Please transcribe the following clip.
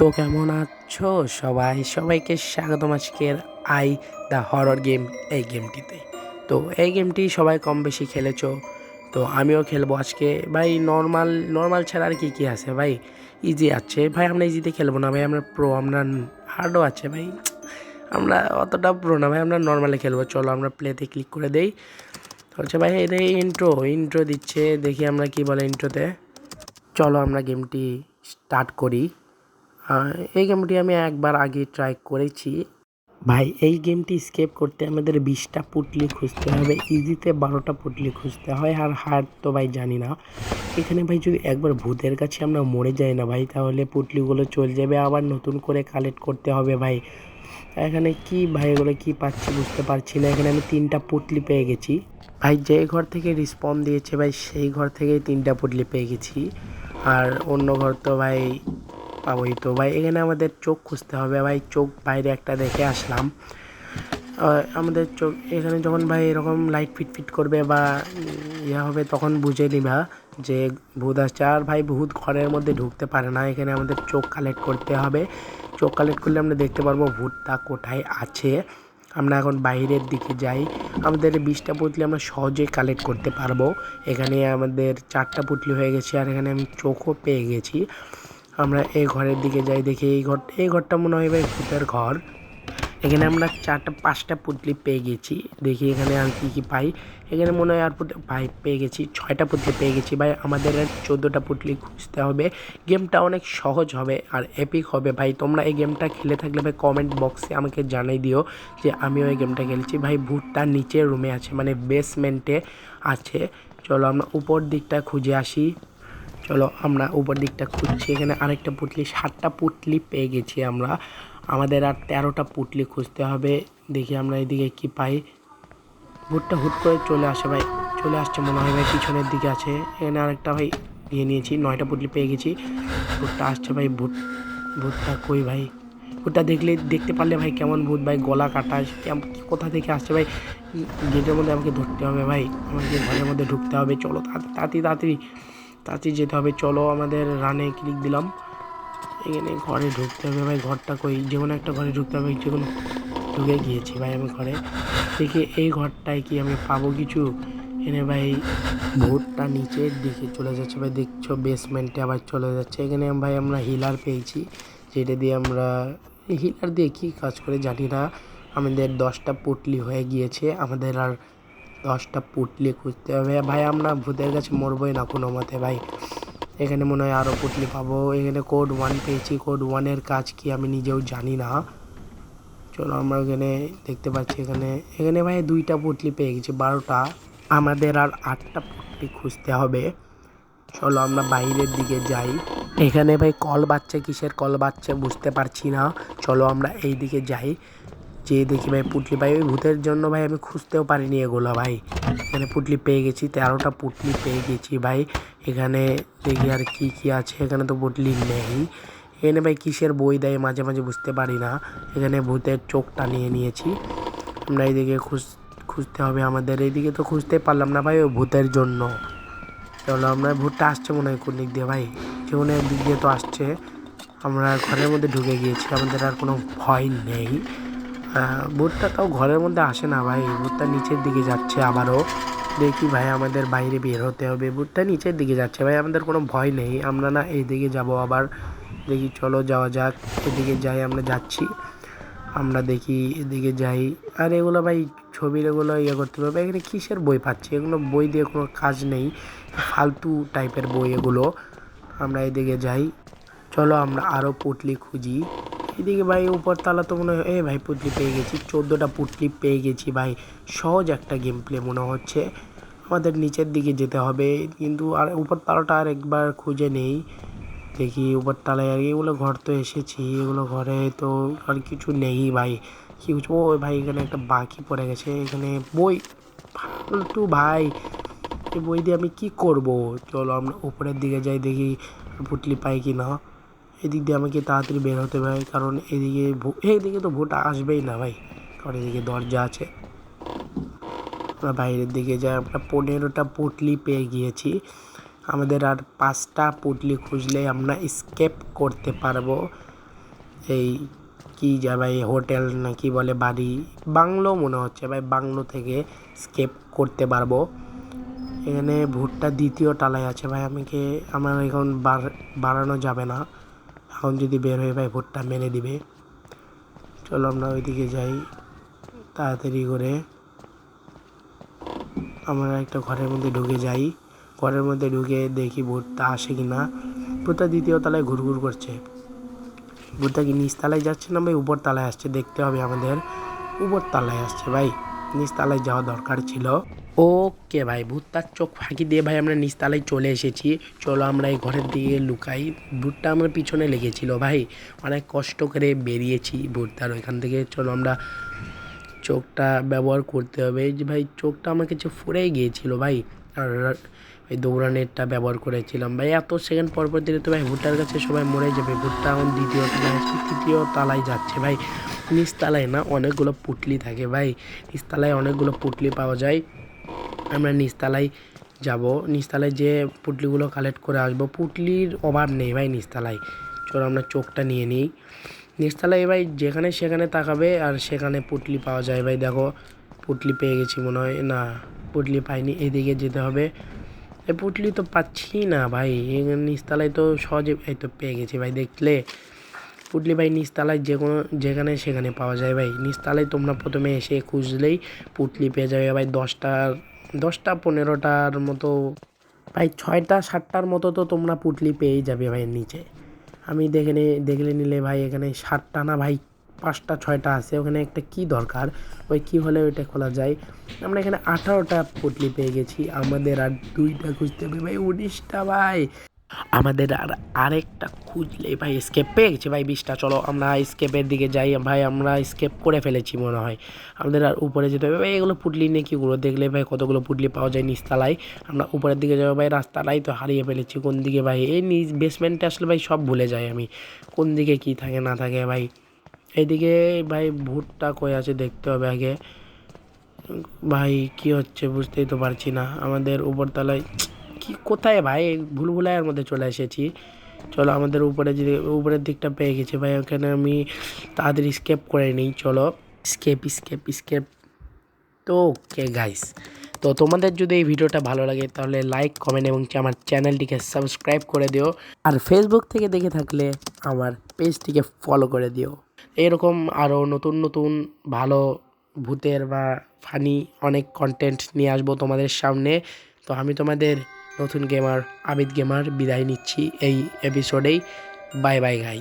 তো কেমন আছো? সবাই, সবাইকে স্বাগতম আজকের আই দ্য হরর গেম, এই গেমটিতে। তো এই গেমটি সবাই কম বেশি খেলেছো, তো আমিও খেলব আজকে। ভাই, নর্মাল নর্মাল ছাড়া আর কি কী আছে ভাই? ইজি আছে। ভাই, আমরা ইজিতে খেলব না ভাই, আমরা প্রো আমরা হার্ডও আছে ভাই। আমরা অতটা প্রো না ভাই, আমরা নর্মালে খেলব। চলো, আমরা প্লেতে ক্লিক করে দেই। হচ্ছে ভাই এটা ইন্ট্রো ইন্ট্রো দিচ্ছে। দেখি আমরা কি বলে ইন্ট্রোতে চলো, আমরা গেমটি স্টার্ট করি। এই গেমটি আমি একবার আগে ট্রাই করেছি। ভাই, এই গেমটি স্কেপ করতে আমাদের বিশটা পুটলি খুঁজতে হবে ইজিতে বারোটা পুটলি খুঁজতে হয় আর হার্ড তো ভাই জানি না। এখানে ভাই যদি একবার ভূতের কাছে আমরা মরে যাই না ভাই, তাহলে পুটলিগুলো চলে যাবে, আবার নতুন করে কালেক্ট করতে হবে ভাই। এখানে কি ভাই, এগুলো কী পাচ্ছি বুঝতে পারছি না, এখানে আমি তিনটা পুটলি পেয়ে গেছি। ভাই, যে ঘর থেকে রিসপন দিয়েছে ভাই, সেই ঘর থেকেই তিনটা পুটলি পেয়ে গেছি। আর অন্য ঘর তো ভাই পাবোই। তো ভাই, এখানে আমাদের চোখ খুঁজতে হবে। ভাই, চোখ বাইরে একটা দেখে আসলাম। আমাদের চোখ, এখানে যখন ভাই এরকম লাইট ফিট ফিট করবে বা ইয়ে হবে, তখন বুঝে নিবা যে ভূত আসছে। আর ভাই, ভূত ঘরের মধ্যে ঢুকতে পারে না। এখানে আমাদের চোখ কালেক্ট করতে হবে। চোখ কালেক্ট করলে আমরা দেখতে পারব ভূতটা কোথায় আছে। আমরা এখন বাইরের দিকে যাই। আমাদের বিশটা পুতলি আমরা সহজেই কালেক্ট করতে পারব। এখানে আমাদের চারটা পুতলি হয়ে গেছে, আর এখানে আমি চোখও পেয়ে গেছি। আমরা এই ঘরের দিকে যাই দেখি এই ঘর এই ঘরটা মনে হয় ভাই ভূতের ঘর। এখানে আমরা চারটা, পাঁচটা পুতলি পেয়ে গেছি। দেখি এখানে আর কি কি পাই। এখানে মনে হয় আর ভাই, পেয়ে গেছি। ছয়টা পুতলি পেয়ে গেছি। ভাই, আমাদের আর চোদ্দোটা পুতলি খুঁজতে হবে। গেমটা অনেক সহজ হবে আর এপিক হবে। ভাই, তোমরা এই গেমটা খেলে থাকলে ভাই কমেন্ট বক্সে আমাকে জানাই দিও যে আমিও এই গেমটা খেলছি। ভাই, ভূতটা নিচের রুমে আছে মানে বেসমেন্টে আছে। চলো আমরা উপর দিকটা খুঁজে আসি। চলো আমরা উপর দিকটা খুঁজছি। এখানে আরেকটা পুটলি, সাতটা পুটলি পেয়ে গেছি আমরা। আমাদের আর তেরোটা পুটলি খুঁজতে হবে। দেখি আমরা এদিকে কি পাই। ভুটটা হুট করে চলে আসে ভাই। চলে আসছে মনে হয় ভাই, পিছনের দিকে আছে। এখানে আরেকটা ভাই নিয়ে নিয়েছি, নয়টা পুটলি পেয়ে গেছি। ভুটটা আসছে ভাই ভুট ভূতটা কই ভাই? ভুটটা দেখলে, দেখতে পারলে ভাই কেমন ভূত ভাই, গলা কাটা কোথা থেকে আসছে ভাই? গেটের মধ্যে আমাকে ধরতে হবে ভাই। আমাকে ঘরের মধ্যে ঢুকতে হবে। চলো তাড়াতাড়ি তাড়াতাড়ি। তাড়াতাড়ি যেতে হবে। চলো আমাদের রানে ক্লিক দিলাম। এখানে ঘরে ঢুকতে হবে ভাই, ঘরটা কই? যে কোনো একটা ঘরে ঢুকতে হবে, যে কোনো ঢুকে গিয়েছি ভাই আমি ঘরে। দেখি এই ঘরটায় কি আমি পাবো কিছু? এনে ভাই ভোটটা নিচের দিকে চলে যাচ্ছে ভাই, দেখছ বেসমেন্টে আবার চলে যাচ্ছে। এখানে ভাই আমরা হিলার পেয়েছি, যেটা দিয়ে আমরা হিলার দিয়ে কী কাজ করে জানি না। আমাদের দশটা পুটলি হয়ে গিয়েছে, আমাদের আর দশটা পুটলি খুঁজতে হবে। ভাই, আমরা ভূতের কাছে মরবই না কোনো মতে, ভাই। এখানে মনে হয় আরও পুটলি পাবো। এখানে কোড ওয়ান পেয়েছি। কোড ওয়ানের কাজ কি আমি নিজেও জানি না। চলো, আমরা এখানে দেখতে পাচ্ছি এখানে। এখানে ভাই দুইটা পুটলি পেয়ে গেছি, বারোটা। আমাদের আর আটটা পুটলি খুঁজতে হবে। চলো, আমরা বাইরের দিকে যাই। এখানে ভাই কল বাচ্চা কিসের কল বাচ্চা বুঝতে পারছি না। চলো, আমরা এই দিকে যাই। যে দেখি ভাই পুটলি, ভাই ওই ভূতের জন্য ভাই আমি খুঁজতেও পারিনি এগুলো ভাই। এখানে পুটলি পেয়ে গেছি, তেরোটা পুটলি পেয়ে গেছি ভাই। এখানে দেখি আর কি কি আছে, এখানে তো পুটলি নেই। এখানে ভাই কিসের বই দেয় মাঝে মাঝে বুঝতে পারি না। এখানে ভূতের চোখটা নিয়ে নিয়েছি। আমরা এইদিকে খুঁজ, খুঁজতে হবে আমাদের। এইদিকে তো খুঁজতে পারলাম না ভাই ওই ভূতের জন্য। চলো আমরা, ভূতটা আসছে মনে হয় কোন দিক দিয়ে ভাই? এক দিক দিয়ে তো আসছে। আমরা ঘরের মধ্যে ঢুকে গিয়েছি, আমাদের আর কোনো ভয় নেই। ভূতটা তাও ঘরের মধ্যে আসে না ভাই। ভূতটা নিচের দিকে যাচ্ছে আবারও। দেখি ভাই, আমাদের বাইরে বের হতে হবে। ভূতটা নিচের দিকে যাচ্ছে ভাই, আমাদের কোনো ভয় নেই। আমরা না এই দিকে যাব আবার। দেখি চলো যাওয়া যাক। এদিকে যাই, আমরা যাচ্ছি। আমরা দেখি এদিকে যাই। আর এগুলো ভাই, ছবির এগুলো ইয়ে করতে হবে। এখানে কিসের বই পাচ্ছি? এগুলো বই দিয়ে কোনো কাজ নেই। ফালতু টাইপের বই এগুলো। আমরা এদিকে যাই। চলো আমরা আরও পুটলি খুঁজি। এদিকে ভাই উপর তালা তো মনে হয়, এ ভাই পুটলি পেয়ে গেছি, চোদ্দোটা পুটলি পেয়ে গেছি ভাই। সহজ একটা গেম প্লে মনে হচ্ছে। আমাদের নিচের দিকে যেতে হবে, কিন্তু আর উপর তালাটা আর একবার খুঁজে নেই। দেখি উপর তালায় আর এগুলো ঘর তো এসেছি, এগুলো ঘরে তো আর কিছু নেই ভাই। কি কিছু ও ভাই, এখানে একটা বাকি পড়ে গেছে, এখানে বই, ফালতু ভাই। এই বই দিয়ে আমি কি করব? চলো আমরা উপরের দিকে যাই, দেখি পুটলি পাই কি না এদিক দিয়ে আমাকে তাড়াতাড়ি বের হতে ভাই, কারণ এদিকে এইদিকে তো ভোট আসবেই না ভাই, কারণ এদিকে দরজা আছে। আমরা বাইরের দিকে যাই, আমরা পনেরোটা পুটলি পেয়ে গিয়েছি। আমাদের আর পাঁচটা পুটলি খুঁজলে আমরা স্কেপ করতে পারব। এই কি যা ভাই, হোটেল না কি বলে বাড়ি, বাংলো মনে হচ্ছে ভাই, বাংলো থেকে স্কেপ করতে পারব। এখানে ভুট্টা দ্বিতীয় টালায় আছে ভাই, আমাকে, আমার এখন বাড়ানো যাবে না। এখন যদি বের হয়ে ভাই ভোটটা মেরে দিবে চলো আমরা ওইদিকে যাই, তাড়াতাড়ি করে। আমরা একটা ঘরের মধ্যে ঢুকে যাই। ঘরের মধ্যে ঢুকে দেখি ভুট্টা আসে কি না ভুট্টা দ্বিতীয় তলায় ঘুরঘুর করছে। ভুট্টা কি নিচ তলায় যাচ্ছে না ভাই? উপর তলায় আসছে। দেখতে হবে আমাদের। উপর তলায় আসছে ভাই। নিচ তলায় যাওয়া দরকার ছিল। ওকে ভাই ভুট্টার চোখ ফাঁকি দিয়ে ভাই আমরা নিচতলায় চলে এসেছি। চলো আমরা এই ঘরের দিকে লুকাই। ভুট্টা আমার পিছনে লেগেছিল ভাই। অনেক কষ্ট করে বেরিয়েছি ভুট্টার ওইখান থেকে। চলো আমরা চোখটা ব্যবহার করতে হবে। যে ভাই, চোখটা আমার কাছে ফুরেই গিয়েছিল ভাই। আর ওই দৌড়ানেরটা ব্যবহার করেছিলাম ভাই। এত সেকেন্ড পর পর দিলে তো ভাই ভুট্টার কাছে সবাই মরে যাবে। ভুট্টা এখন দ্বিতীয় তৃতীয় তালায় যাচ্ছে ভাই। নিচ তালায় না অনেকগুলো পুটলি থাকে ভাই। নিচ তালায় অনেকগুলো পুটলি পাওয়া যায়। আমরা নিচতলায় যাব। নিচতলায় যে পুটলিগুলো কালেক্ট করে আসব, পুটলির অভাব নেই ভাই নিচতলায়। চলো আমরা চোখটা নিয়ে নিই। নিচতলায় ভাই যেখানে সেখানে তাকাবে আর সেখানে পুটলি পাওয়া যায় ভাই। দেখো, পুটলি পেয়ে গেছি মনে হয়। না, পুটলি পাইনি, এদিকে যেতে হবে। এই পুটলি তো পাচ্ছি না ভাই। নিচতলায় তো সহজে, এই তো পেয়ে গেছি ভাই, দেখলে? পুটলি ভাই নিচতলায় যে কোনো, যেখানে সেখানে পাওয়া যায় ভাই। নিচতলায় তোমরা প্রথমে এসে খুঁজলেই পুটলি পেয়ে যাবে ভাই। দশটা দশটা, পনেরোটার মতো প্রায় ছয়টা, সাতটার মতো তো তোমরা পুটলি পেয়েই যাবে ভাই নিচে। আমি দেখে দেখলে নিলে ভাই এখানে সাতটা না ভাই পাঁচটা, ছয়টা আছে, ওখানে একটা কি দরকার? ওই কি হলে ওইটা খোলা যায়? আমরা এখানে আঠারোটা পুটলি পেয়ে গেছি, আমাদের আর দুইটা খুঁজতে হবে ভাই, উনিশটা ভাই। আমাদের আর আরেকটা খুঁজলে ভাই স্কেপ পেয়ে গেছি। ভাই বিশটা চলো, আমরা স্কেপের দিকে যাই। ভাই, আমরা স্কেপ করে ফেলেছি মনে হয়। আমাদের আর উপরে যেতে হবে। ভাই, এগুলো পুটলি নিয়ে কীগুলো দেখলে ভাই কতগুলো পুটলি পাওয়া যায় নিচতলায়। আমরা উপরের দিকে যাব ভাই, রাস্তাটাই তো হারিয়ে ফেলেছি। কোন দিকে ভাই? এই নিজ বেসমেন্টে আসলে ভাই সব ভুলে যাই আমি। কোন দিকে কী থাকে, না থাকে ভাই? এইদিকে ভাই ভুট্টা কই আছে দেখতে হবে আগে। ভাই, কি হচ্ছে বুঝতেই তো পারছি না। আমাদের উপরতলায় কি কোথায় ভাই? ভুলভুলাইয়ের মধ্যে চলে এসেছি। চলো আমাদের উপরে যে, উপরের দিকটা পেয়ে গেছি ভাই, ওখানে আমি তাড়াতাড়ি স্কেপ করে নিই, চলো। স্কেপ স্কেপ স্কেপ তো ওকে গাইস তো তোমাদের যদি এই ভিডিওটা ভালো লাগে, তাহলে লাইক কমেন্ট এবং আমার চ্যানেলটিকে সাবস্ক্রাইব করে দিও। আর ফেসবুক থেকে দেখে থাকলে আমার পেজটিকে ফলো করে দিও। এরকম আরও নতুন নতুন, ভালো, ভূতের বা ফানি অনেক কন্টেন্ট নিয়ে আসব তোমাদের সামনে। তো আমি তোমাদের নতুন গেমার আবিদ গেমার বিদায় নিচ্ছি এই এপিসোডেই বাই বাই গাই